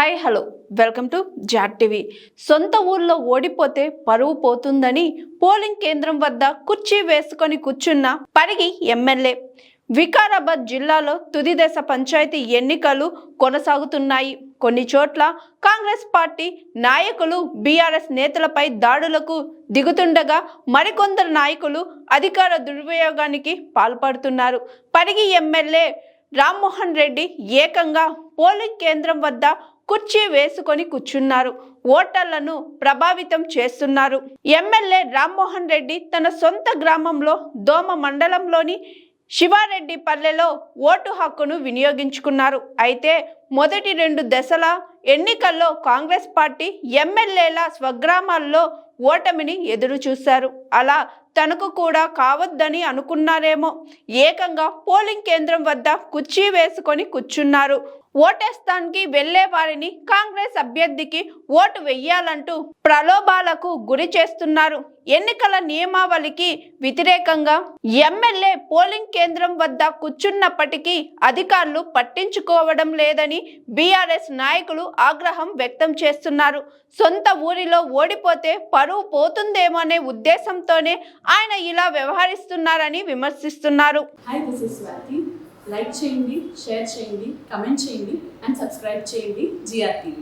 Hi hello. Welcome to Jaat TV. సొంత ఊర్లో ఓడిపోతే పరువు పోతుందని పోలింగ్ కేంద్రం వద్ద కుర్చీ వేసుకొని కూర్చున్న పరిగి ఎమ్మెల్యే. వికారాబాద్ జిల్లాలో తుది దశ పంచాయతీ ఎన్నికలు కొనసాగుతున్నాయి. కొన్ని చోట్ల కాంగ్రెస్ పార్టీ నాయకులు బీఆర్ఎస్ నేతలపై దాడులకు దిగుతుండగా మరికొందరు నాయకులు అధికార దుర్వినియోగానికి పాల్పడుతున్నారు. పరిగి ఎమ్మెల్యే రామ్మోహన్ రెడ్డి ఏకంగా పోలింగ్ కేంద్రం వద్ద కుర్చీ వేసుకొని కూర్చున్నారు. ఓటర్లను ప్రభావితం చేస్తున్నారు. ఎమ్మెల్యే రామ్మోహన్ రెడ్డి తన సొంత గ్రామంలో దోమ మండలంలోని శివారెడ్డి పల్లెలో ఓటు హక్కును వినియోగించుకున్నారు. అయితే మొదటి రెండు దశల ఎన్నికల్లో కాంగ్రెస్ పార్టీ ఎమ్మెల్యేల స్వగ్రామాల్లో ఓటమిని ఎదురు చూశారు. అలా తనకు కూడా కావద్దని అనుకున్నారేమో. ఏకంగా పోలింగ్ కేంద్రం వద్ద కుర్చీ వేసుకొని కూర్చున్నారు. ఓటేస్తానికి వెళ్ళే వారిని కాంగ్రెస్ అభ్యర్థికి ఓటు వెయ్యాలంటూ ప్రలోభాలకు గురి చేస్తున్నారు. ఎన్నికల నియమావళికి వ్యతిరేకంగా ఎమ్మెల్యే పోలింగ్ కేంద్రం వద్ద కూర్చున్నప్పటికీ అధికారులు పట్టించుకోవడం లేదని బీఆర్ఎస్ నాయకులు ఆగ్రహం వ్యక్తం చేస్తున్నారు. సొంత ఊరిలో ఓడిపోతే పరువు పోతుందేమో అనే ఉద్దేశంతోనే ఆయన ఇలా వ్యవహరిస్తున్నారని విమర్శిస్తున్నారు. లైక్ చేయండి షేర్ చేయండి కమెంట్ చేయండి అండ్ సబ్స్క్రైబ్ చేయండి జిఆర్టీవీ